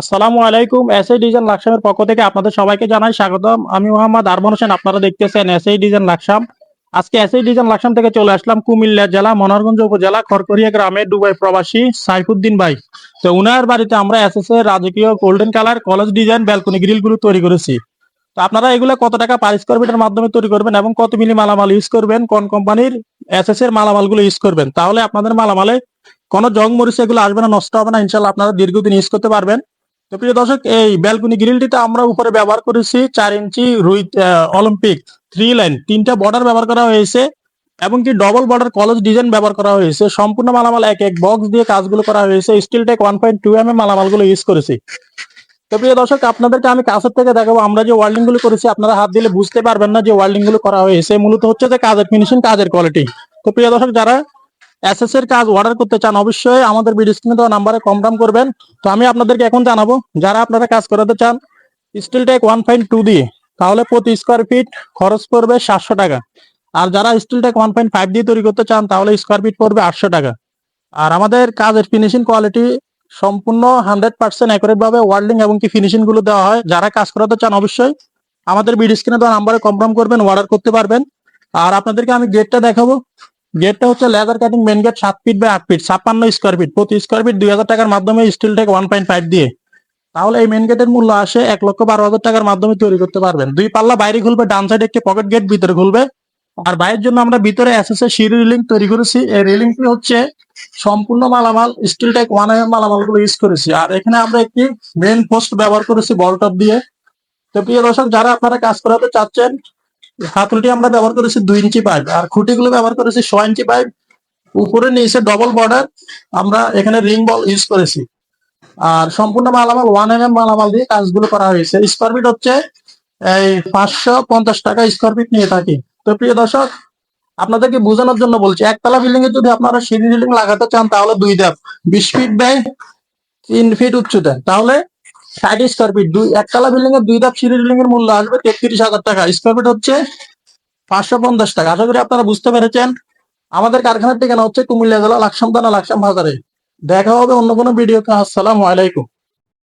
আসসালামু আলাইকুম SI design লাকসামের পক্ষ থেকে আপনাদের সবাইকে জানাই স্বাগতম। আমি মোহাম্মদ আরমান হোসেন, আপনারা দেখতেছেন এসআই ডিজাইন লাকসাম আজকে এসআই ডিজাইন লাকসাম থেকে চলে আসলাম কুমিল্লা জেলা, মনোহরগঞ্জ উপজেলা খড়করিয়া গ্রামে দুবাই প্রবাসী সাইফুদ্দিন ভাই। তো উনার বাড়িতে আমরা এসএস এর রাজকীয় golden colour college design balcony গ্রিলগুলো তৈরি করেছি। তো আপনারা এগুলো কত টাকা পার স্কোয়ার ফিটের মাধ্যমে তৈরি করবেন এবং কত মিলি মালামাল ইউজ করবেন, কোন কোম্পানির এসএস এর মালামালগুলো ইউজ করবেন? তাহলে আপনাদের মালামালে কোনো জং মরিচ এগুলো আসবে না, নষ্ট হবে না ইনশাল্লাহ আপনারা দীর্ঘদিন ইউজ করতে পারবেন। তো প্রিয় দর্শক, এই ব্যালকনি গ্রিলটিতে আমরা উপরে ব্যবহার করেছি চার ইঞ্চি রুই অলিম্পিক থ্রি লাইন তিনটা বর্ডার ব্যবহার করা হয়েছে এবং কি ডবল বর্ডার কলেজ ডিজাইন ব্যবহার করা হয়েছে। সম্পূর্ণ মালামাল এক এক বক্স দিয়ে কাজগুলো করা হয়েছে। Steel tech one point two M M মালামালগুলো use করেছি। তো প্রিয় দর্শক, আপনাদেরকে আমি কাছের থেকে দেখাবো। আমরা যে ওয়ার্ল্ডিংগুলো করেছি, আপনারা হাত দিলে বুঝতে পারবেন না যে ওয়ার্ল্ডিংগুলো করা হয়েছে। মূলত হচ্ছে যে কাজের ফিনিশিং কাজের কোয়ালিটি তো প্রিয় দর্শক, যারা এসএস এর কাজ অর্ডার করতে চান, অবশ্যই আমাদের ভিডিও স্ক্রিনে দেওয়া নাম্বারে দাম করবেন। তো আমি আপনাদেরকে এখন জানাব, যারা আপনারা কাজ করাতে চান steel tech one point two দিয়ে তাহলে প্রতি স্কোয়ার ফিট খরচ পড়বে সাতশো টাকা। আর যারা steel tech one point five দিয়ে তৈরি করতে চান, তাহলে স্কোয়ার ফিট পড়বে আটশো টাকা। আর আমাদের কাজের ফিনিশিং কোয়ালিটি সম্পূর্ণ হান্ড্রেড পার্সেন্ট অ্যাকুরেট ভাবে ওয়ার্ল্ডিং এবং কি ফিনিশিংগুলো দেওয়া হয়। যারা কাজ করাতে চান, অবশ্যই আমাদের ভিডিও স্ক্রিনে দেওয়া নাম্বারে কনফার্ম করবেন অর্ডার করতে পারবেন। আর আপনাদেরকে আমি গেটটা দেখাবো। গেটটা হচ্ছে লেদার কাটিং মেন গেট সাত ফিট বাই আট ফিট ছাপ্পান্ন স্কোয়ার ফিট প্রতি স্কোয়ার ফিট দুই হাজার টাকার মাধ্যমে steel tech one point five দিয়ে। তাহলে এই মেন গেটের মূল্য আসে এক লক্ষ বারো হাজার টাকার মাধ্যমে তৈরি করতে পারবেন। দুই পাল্লা বাইরে খুলবে, ডান সাইডে একটি পকেট গেট ভিতরে খুলবে। আর বাইরের জন্য আমরা ভিতরে এসএস এর সিঁড়ি রিলিং তৈরি করেছি। এই রিলিংটি হচ্ছে সম্পূর্ণ মালামাল স্টিল টেক ওয়ান এম মালামালগুলো ইউজ করেছি। আর এখানে আমরা একটি মেন পোস্ট ব্যবহার করেছি বলটপ দিয়ে। তো প্রিয় দর্শক, যারা আপনারা কাজ করাতে চাচ্ছেন হাতুলটি আমরা ব্যবহার করেছি দুই ইঞ্চি পাইপ আর খুঁটিগুলো ব্যবহার করেছি ছয় ইঞ্চি পাইপ উপরে নিচে ডবল বর্ডার আমরা এখানে রিং বল ইউজ করেছি। আর সম্পূর্ণ মালামাল ওয়ান এম এম মালামাল দিয়ে কাজগুলো করা হয়েছে। স্কোয়ার ফিট হচ্ছে এই পাঁচশো পঞ্চাশ টাকা স্কোয়ার ফিট নিয়ে থাকি। তো প্রিয় দর্শক, আপনাদেরকে বোঝানোর জন্য বলছি, একতলা বিল্ডিং এ যদি আপনারা সিঁড়ি রিলিং লাগাতে চান, তাহলে দুই ধাপ। বিশ ফিট ব্যয় তিন ফিট উচ্চতা। তাহলে ষাট স্কোয়ার ফিট দুই, একতলা বিল্ডিং এর দুই ধাপ সিঁড়ি বিল্ডিং এর মূল্য আসবে তেত্রিশ হাজার টাকা। স্কোয়ার ফিট হচ্ছে পাঁচশো পঞ্চাশ টাকা। আশা করি আপনারা বুঝতে পেরেছেন। আমাদের কারখানার ঠিকানা হচ্ছে কুমিল্লা জেলা লাকসাম থানা, লাকসাম বাজারে। দেখা হবে অন্য কোনো ভিডিওতে আসসালামু আলাইকুম।